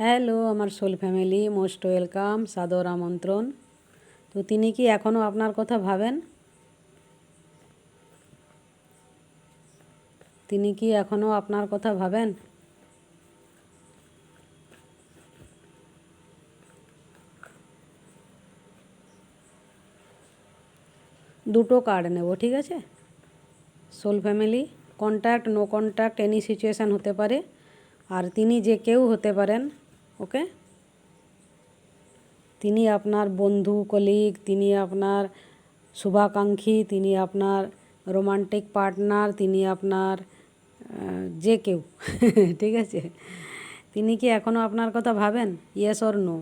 Hello, আমার soul family, most welcome, সাদর আমন্ত্রণ। তো তিনি কি এখনও আপনার কথা ভাবেন? তিনি কি এখনও আপনার কথা ভাবেন? দুটো কার্ড নেব, ঠিক আছে? Soul family contact no contact any situation হতে পারে। আর তিনি যে কেউ হতে পারেন ওকে? তিনি আপনার বন্ধু কলিগ তিনি আপনার শুভাকাঙ্ক্ষী, তিনি আপনার রোমান্টিক পার্টনার তিনি আপনার যে কেউ, ঠিক আছে? তিনি কি এখনও আপনার কথা ভাবেন? Yes or no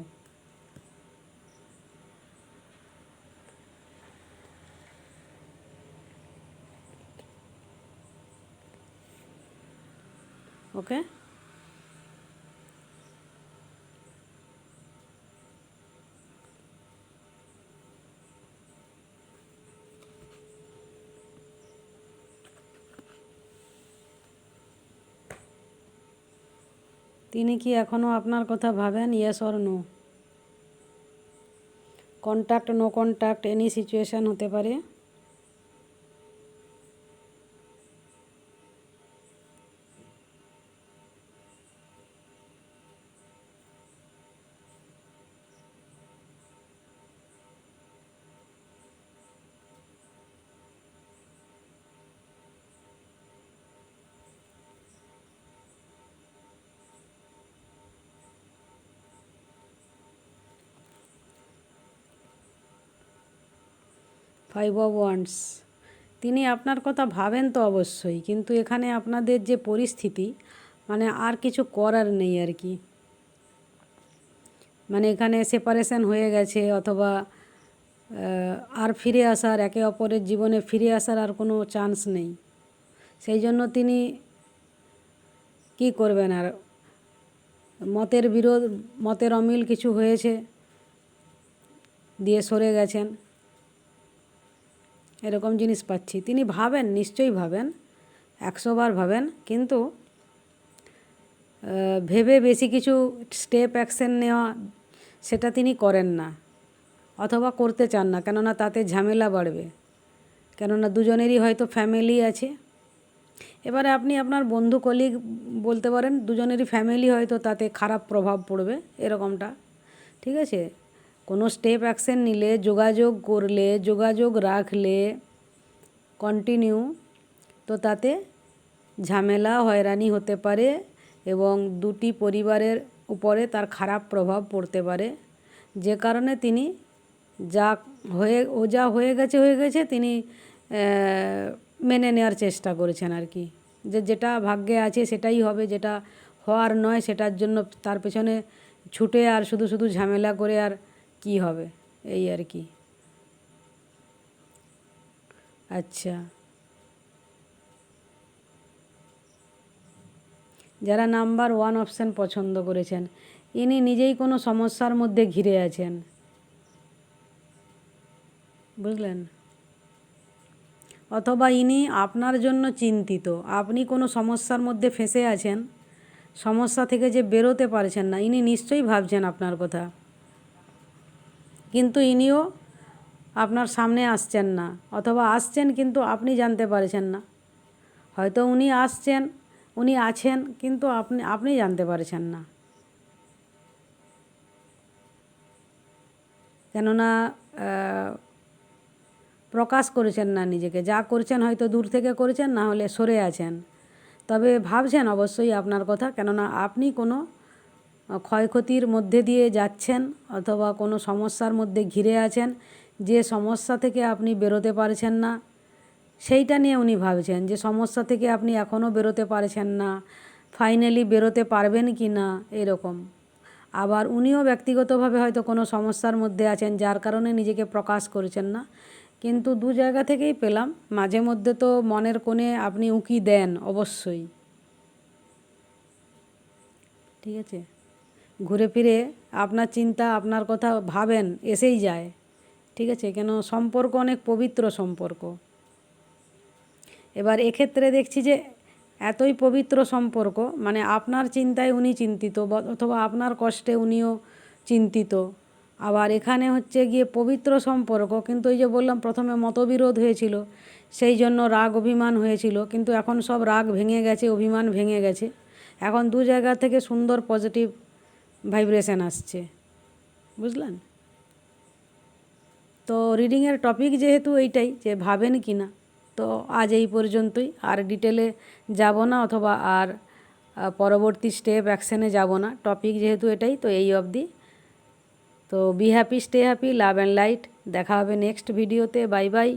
okay? তিনি কি এখনও আপনার কথা ভাবেন? Yes or no contact no contact any situation হতে পারে? ফাইভ অফ ওয়ান্স তিনি আপনার কথা ভাবেন তো অবশ্যই, কিন্তু এখানে আপনাদের যে পরিস্থিতি মানে আর কিছু করার নেই আর কি। মানে এখানে সেপারেশন হয়ে গেছে, অথবা আর ফিরে আসার, একে অপরের জীবনে ফিরে আসার আর কোনো চান্স নেই। সেই জন্য তিনি কি করবেন আর, মতের বিরোধ, মতের অমিল কিছু হয়েছে, দিয়ে সরে গেছেন। এরকম জিনিস পাচ্ছি। তিনি ভাবেন, নিশ্চয়ই ভাবেন, একশো বার ভাবেন, কিন্তু ভেবে বেশি কিছু স্টেপ অ্যাকশন নেওয়া সেটা তিনি করেন না, অথবা করতে চান না, কেননা তাতে ঝামেলা বাড়বে। কেননা দুজনেরই হয়তো ফ্যামিলি আছে। এবারে আপনি আপনার বন্ধু কলিগ বলতে পারেন, দুজনেরই ফ্যামিলি হয়তো তাতে খারাপ প্রভাব পড়বে, এরকমটা। ঠিক আছে? কোনো স্টেপ অ্যাকশন নিলে, যোগাযোগ করলে, যোগাযোগ রাখলে কন্টিনিউ তো তাতে ঝামেলা, হয়রানি হতে পারে এবং দুটি পরিবারের উপরে তার খারাপ প্রভাব পড়তে পারে। যে কারণে তিনি যা হয়ে, ও যা হয়ে গেছে হয়ে গেছে তিনি মেনে নেওয়ার চেষ্টা করেছেন আর কি। যে যেটা ভাগ্যে আছে সেটাই হবে, যেটা হওয়ার নয় সেটার জন্য তার পেছনে ছুটে আর শুধু শুধু ঝামেলা করে আর কি হবে? এই আর কি। আচ্ছা। যারা নাম্বার ওয়ান অপশান পছন্দ করেছেন, ইনি নিজেই কোনো সমস্যার মধ্যে ঘিরে আছেন। বুঝলেন? অথবা ইনি আপনার জন্য চিন্তিত, আপনি কোনো সমস্যার মধ্যে ফেঁসে আছেন, সমস্যা থেকে যে বেরোতে পারছেন না, ইনি নিশ্চয়ই ভাবছেন আপনার কথা। কিন্তু ইনিও আপনার সামনে আসছেন না, অথবা আসছেন কিন্তু আপনি জানতে পারছেন না। হয়তো উনি আসছেন, উনি আছেন, কিন্তু আপনি আপনি জানতে পারছেন না। কেননা প্রকাশ করেছেন না নিজেকে। যা করছেন হয়তো দূর থেকে করেছেন, না হলে সরে আছেন। তবে ভাবছেন অবশ্যই আপনার কথা, কেননা আপনি কোনো ক্ষয়ক্ষতির মধ্যে দিয়ে যাচ্ছেন অথবা কোনো সমস্যার মধ্যে ঘিরে আছেন, যে সমস্যা থেকে আপনি বেরোতে পারছেন না, সেইটা নিয়ে উনি ভাবছেন যে সমস্যা থেকে আপনি এখনও বেরোতে পারছেন না, ফাইনালি বেরোতে পারবেন কি না, এরকম। আবার উনিও ব্যক্তিগতভাবে হয়তো কোনো সমস্যার মধ্যে আছেন, যার কারণে নিজেকে প্রকাশ করছেন না। কিন্তু দু জায়গা থেকেই পেলাম, মাঝে মধ্যে তো মনের কোণে আপনি উঁকি দেন অবশ্যই। ঠিক আছে? ঘুরে ফিরে আপনার চিন্তা, আপনার কথা ভাবেন, এসেই যায়। ঠিক আছে? কেন? সম্পর্ক অনেক পবিত্র সম্পর্ক। এবার এক্ষেত্রে দেখছি যে, এতই পবিত্র সম্পর্ক মানে আপনার চিন্তায় উনি চিন্তিত অথবা আপনার কষ্টে উনিও চিন্তিত। আবার এখানে হচ্ছে গিয়ে পবিত্র সম্পর্ক, কিন্তু এই যে বললাম, প্রথমে মতবিরোধ হয়েছিল, সেই জন্য রাগ অভিমান হয়েছিল, কিন্তু এখন সব রাগ ভেঙে গেছে, অভিমান ভেঙে গেছে। এখন দু জায়গা থেকে সুন্দর, পজিটিভ ভাইব্রেশন আসছে। বুঝলেন? তো রিডিংয়ের টপিক যেহেতু এইটাই যে ভাবেন কি না, তো আজ এই পর্যন্তই। আর ডিটেলে যাব না অথবা আর পরবর্তী স্টেপ, অ্যাকশনে যাব না। টপিক যেহেতু এটাই, তো এই অবধি। তো be happy, stay happy, love and light. দেখা হবে নেক্সট ভিডিওতে। Bye bye.